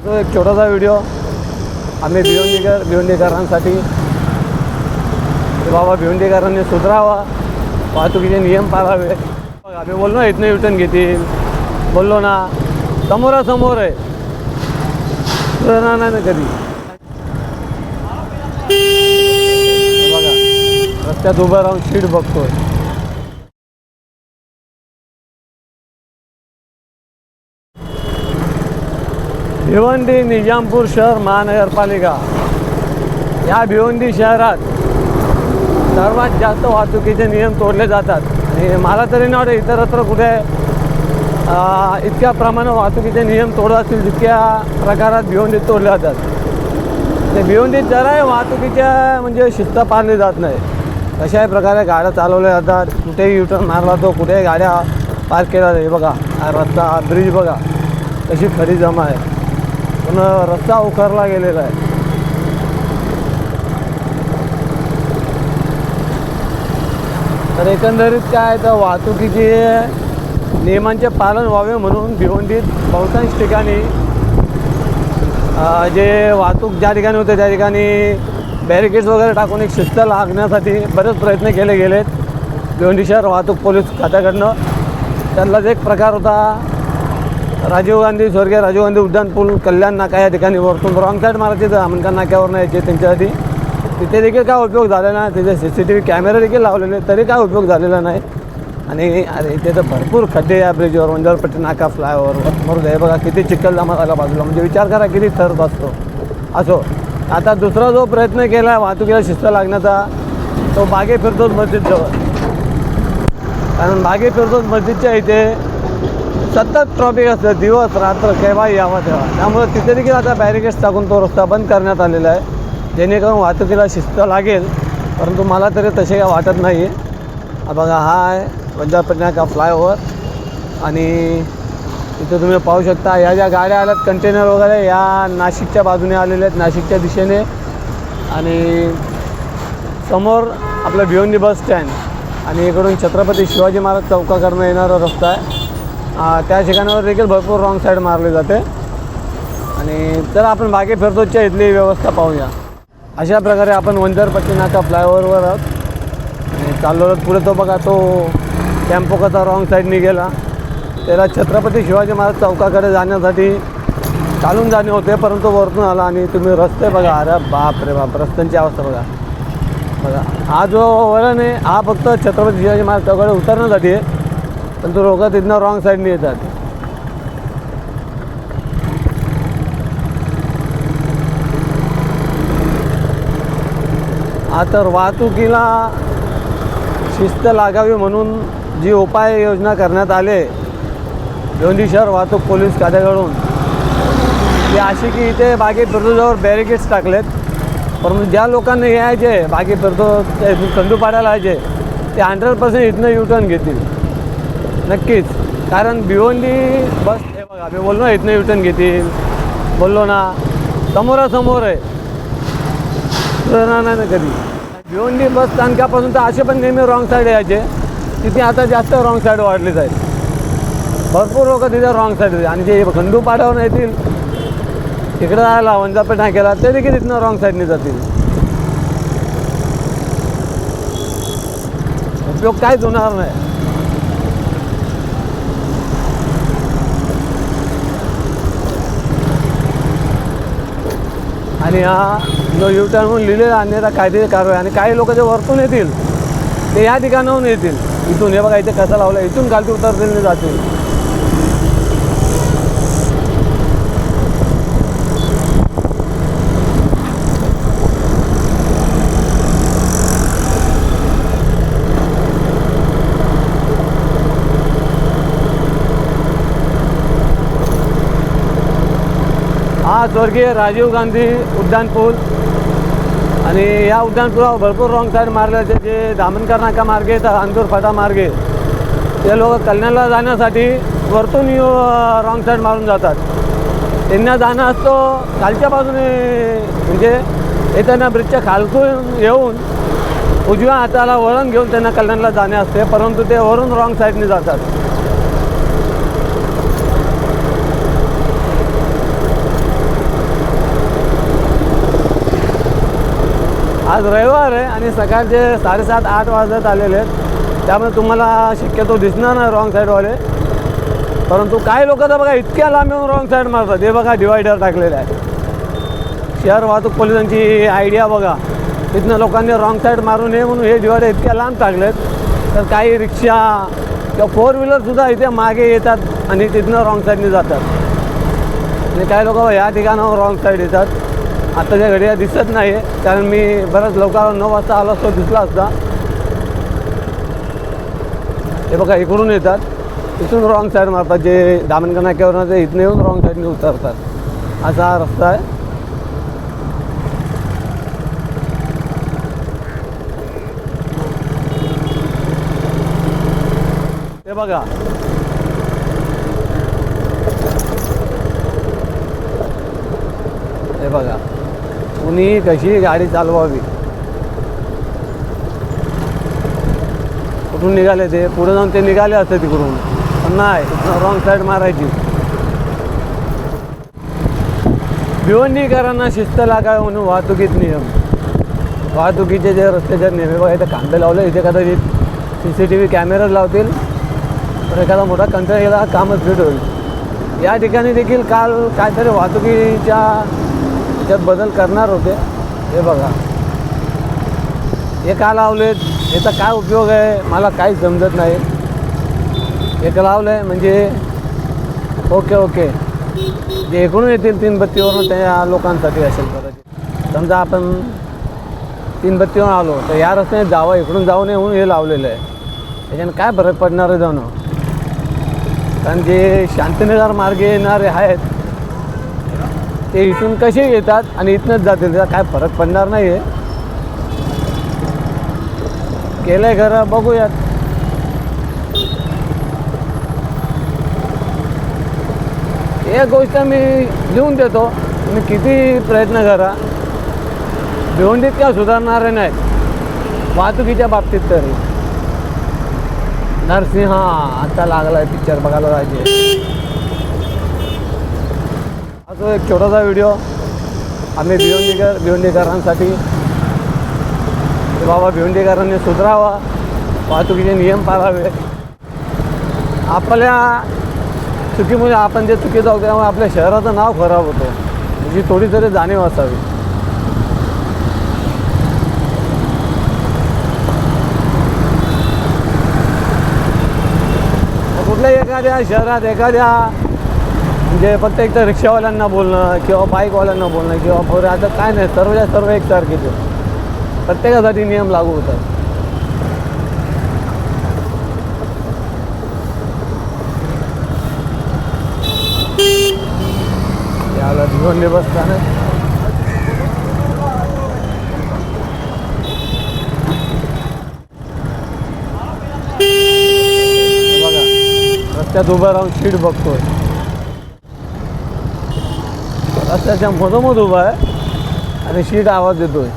असं एक छोटासा व्हिडिओ आम्ही भिवंडीकर भिवंडीकरांसाठी. बाबा भिवंडीकरांनी सुधरावा. वाहतुकीचे नियम पाळावे. आम्ही बोललो ना इथनं युटर्न घेतील. बोललो ना समोरासमोर आहे. सुधारणार नाही ना कधी? बघा रस्त्यात उभं राहून सीट बघतोय. भिवंडी निजामपूर शहर महानगरपालिका या भिवंडी शहरात सर्वात जास्त वाहतुकीचे नियम तोडले जातात. आणि मला तरी नाही वाटत इतरत्र कुठे इतक्या प्रमाणात वाहतुकीचे नियम तोडत असतील जितक्या प्रकारात भिवंडीत तोडले जातात. ते भिवंडीत जराही वाहतुकीच्या म्हणजे शिस्त पाळली जात नाही. कशाही प्रकारे गाड्या चालवल्या जातात कुठेही युटर्न मारला तो कुठेही गाड्या पार्क केल्या जाते बघा हा रस्ता ब्रिज बघा कशी खरी जमा आहे. पण रस्ता उखरला गेलेला आहे. तर एकंदरीत काय तर वाहतुकीचे नियमांचे पालन व्हावे म्हणून भिवंडीत बहुतांश ठिकाणी जे वाहतूक ज्या ठिकाणी होते त्या ठिकाणी बॅरिकेड्स वगैरे टाकून एक शिस्त लागण्यासाठी बरेच प्रयत्न केले गेलेत. भिवंडी शहर वाहतूक पोलीस खात्याकडनं. त्यातलाच एक प्रकार होता राजीव गांधी स्वर्गीय राजीव गांधी उड्डाण पूल कल्याण नाका या ठिकाणी वरतून रॉंग साईड मारायचे तर आमणकर नाक्यावर यायचे त्यांच्यासाठी तिथे देखील काय उपयोग झाला नाही. तिथे सी सी टी व्ही कॅमेरे देखील लावलेले तरी काय उपयोग झालेला नाही. आणि अरे इथे तर भरपूर खड्डे या ब्रिजवर वंजारपट्टी नाका फ्लायओव्हरवर मरू दे बघा किती चिखल जमा झाला बाजूला. म्हणजे विचार करा किती थर बसतो. असो आता दुसरा जो प्रयत्न केला वाहतुकीला शिस्त लागण्याचा तो बागे फिरतोच मस्जिदजवळ कारण बागे फिरतोच मस्जिदच्या इथे सतत ट्रॉफिक असतं दिवस रात्र केव्हा यावं तेव्हा त्यामुळे तिथे देखील आता बॅरिकेड्स टाकून तो रस्ता बंद करण्यात आलेला आहे. जेणेकरून वाहतुकीला शिस्त लागेल. परंतु मला तरी तसे काय वाटत नाही आहे बघा हा आहे वंजारपट्टी का फ्लायओव्हर आणि इथे तुम्ही पाहू शकता या ज्या गाड्या आल्यात कंटेनर वगैरे या नाशिकच्या बाजूने आलेल्या आहेत नाशिकच्या दिशेने. आणि समोर आपलं भिवंडी बस स्टँड आणि इकडून छत्रपती शिवाजी महाराज चौकाकडनं येणारा रस्ता आहे. त्या ठिकाणावर देखील भरपूर रॉंग साईड मारली जाते. आणि तर आपण बागे फिरतोच्या इथली व्यवस्था पाहूया. अशा प्रकारे आपण वंजारपट्टी नाका फ्लायओव्हरवर आहोत. आणि चाललो पुढे तो बघा तो टेम्पो कसा रॉंग साईडने गेला त्याला छत्रपती शिवाजी महाराज चौकाकडे जाण्यासाठी चालून जाणे होते परंतु वरतून आला आणि तुम्ही रस्ते बघा. अरे बाप रे बाप रस्त्यांची अवस्था बघा. बघा हा जो वळण आहे हा फक्त छत्रपती शिवाजी महाराज चौकाकडे उतरण्यासाठी आहे. पण तो लोक तिथनं रॉंग साईडने येतात. आता वाहतुकीला शिस्त लागावी म्हणून जी उपाययोजना करण्यात आले दोन्ही शहर वाहतूक पोलीस खात्याकडून ती अशी की इथे बागे फिरतोजवळ बॅरिकेड्स टाकलेत. परंतु ज्या लोकांना यायचे बागे फिरतो ते इथून यायचे ते हंड्रेड पर्सेंट इथनं युटर्न घेतील. नक्कीच. कारण भिवंडी बस हे बघा मी बोललो ना इथनं युटर्न घेतील. बोललो ना समोरासमोर आहे. नाही ना कधी. भिवंडी बस स्थानकापासून तर असे पण नेहमी रॉंग साईड यायचे तिथे आता जास्त रॉंग साईड वाढलीच आहे भरपूर लोक तिथे रॉंग साईड आणि जे खंडू पाड्यावर येतील तिकडं राहायला वंजापेठ नाक्याला ते देखील तिथनं रॉंग साईडने जातील. उपयोग काहीच होणार नाही. आणि हा जो युटर्न म्हणून लिहिलेला अन्यथा कायदे कारवाई. आणि काही लोक जे वरतून येतील ते या ठिकाणाहून येतील. इथून हे बघा इथे कसं लावलं इथून खालती उतरतील जातील. हा स्वर्गीय राजीव गांधी उद्यानपूल आणि या उड्डाणपुलावर भरपूर रॉंग साईड मारल्याचे जे दामनकर नाका मार्गे तर अंदूर फाटा मार्गे. ते लोक कल्याणला जाण्यासाठी वरतून रॉंग साईड मारून जातात. त्यांना जाणं असतो खालच्या बाजूने म्हणजे येताना ब्रिजच्या खालतून येऊन उजव्या हाताला वळण घेऊन त्यांना कल्याणला जाणे असते परंतु ते वरून रॉंग साईडने जातात. आज रविवार आहे आणि सकाळचे साडेसात आठ वाजत आलेले आहेत. त्यामुळे तुम्हाला शक्यतो दिसणार नाही रॉंग साईडवाले परंतु काही लोक तर बघा इतक्या लांब येऊन रॉंग साईड मारतात. हे बघा डिवायडर टाकलेलं आहे. शहर वाहतूक पोलिसांची आयडिया बघा. तिथनं लोकांनी रॉंग साईड मारू नये म्हणून हे डिवायडर इतक्या लांब टाकलेत. तर काही रिक्षा किंवा फोर व्हीलरसुद्धा इथे मागे येतात आणि तिथनं रॉंग साईडने जातात. आणि काही लोक या ठिकाणावर रॉंग साईड येतात. आत्ताच्या घड्या दिसत नाही आहे कारण मी बऱ्याच लवकर नऊ वाजता आलो असतो दिसला असता. हे बघा इकडून येतात. इथून रॉंग साईड मारतात जे दामनकर नाक्यावरून ते इथनं येऊन रॉंग साईडने उतरतात. असा हा रस्ता आहे. हे बघा. हे बघा. कुणी कशी गाडी चालवावी? कुठून निघाले ते? पुढे जाऊन ते निघाले असते तिकडून. पण नाही रॉंग साईड मारायची. भिवंडीकरांना शिस्त लागावी म्हणून वाहतुकीत नियम. वाहतुकीचे जे रस्त्याच्या नियम हे बघा इथे कांदे लावले इथे कदाचित C C T V camera लावतील तर एखादा मोठा कंटेनर गेला कामच फिट होईल. या ठिकाणी देखील काल काहीतरी वाहतुकीच्या त्यात बदल करणार होते. हे बघा. हे का लावलेत? याचा काय उपयोग आहे? मला काहीच समजत नाही. एक लावलं आहे म्हणजे ओके ओके. जे इकडून येतील तीन बत्तीवरून त्या लोकांसाठी असेल कदाचित. समजा आपण तीन बत्तीवर आलो तर या रस्त्याने जावं इकडून जाऊ नये म्हणून हे लावलेलं आहे. त्याच्याने काय फरक पडणार आहे जाणं? कारण जे शांतीनगर मार्गे येणारे आहेत ते इथून कसे येतात आणि इथनंच जातील त्याचा काय फरक पडणार नाही आहे केलं आहे खरं बघूयात. एक गोष्ट मी लिहून देतो तुम्ही किती प्रयत्न करा. भिवंडीत काय सुधारणारे नाहीत. वाहतुकीच्या बाबतीत तरी. नरसिंहा आता लागलाय पिक्चर बघायला पाहिजे. तो एक छोटासा व्हिडिओ आम्ही भिवंडीकर भिवंडीकरांसाठी. बाबा भिवंडीकरांनी सुधरावा वाहतुकीचे नियम पाळावे. आपल्या चुकीमुळे आपण जे चुकीचं आहोत त्यामुळे आपल्या शहराचं नाव खराब होतं. याची थोडी तरी जाणीव असावी. कुठल्याही एखाद्या शहरात एखाद्या म्हणजे फक्त एक तर रिक्षावाल्यांना बोलणं किंवा बाईकवाल्यांना बोलणं किंवा पोरं आता काय नाही सर्वच्या सर्व एकसारखेच तारखेचे प्रत्येकासाठी नियम लागू होतात. याला भिवंडी बसताना. बघा रस्त्यात उभं राहून सीट बघतोय. रस्त्याच्या मधोमध उभा आहे आणि शीट आवाज देतोय.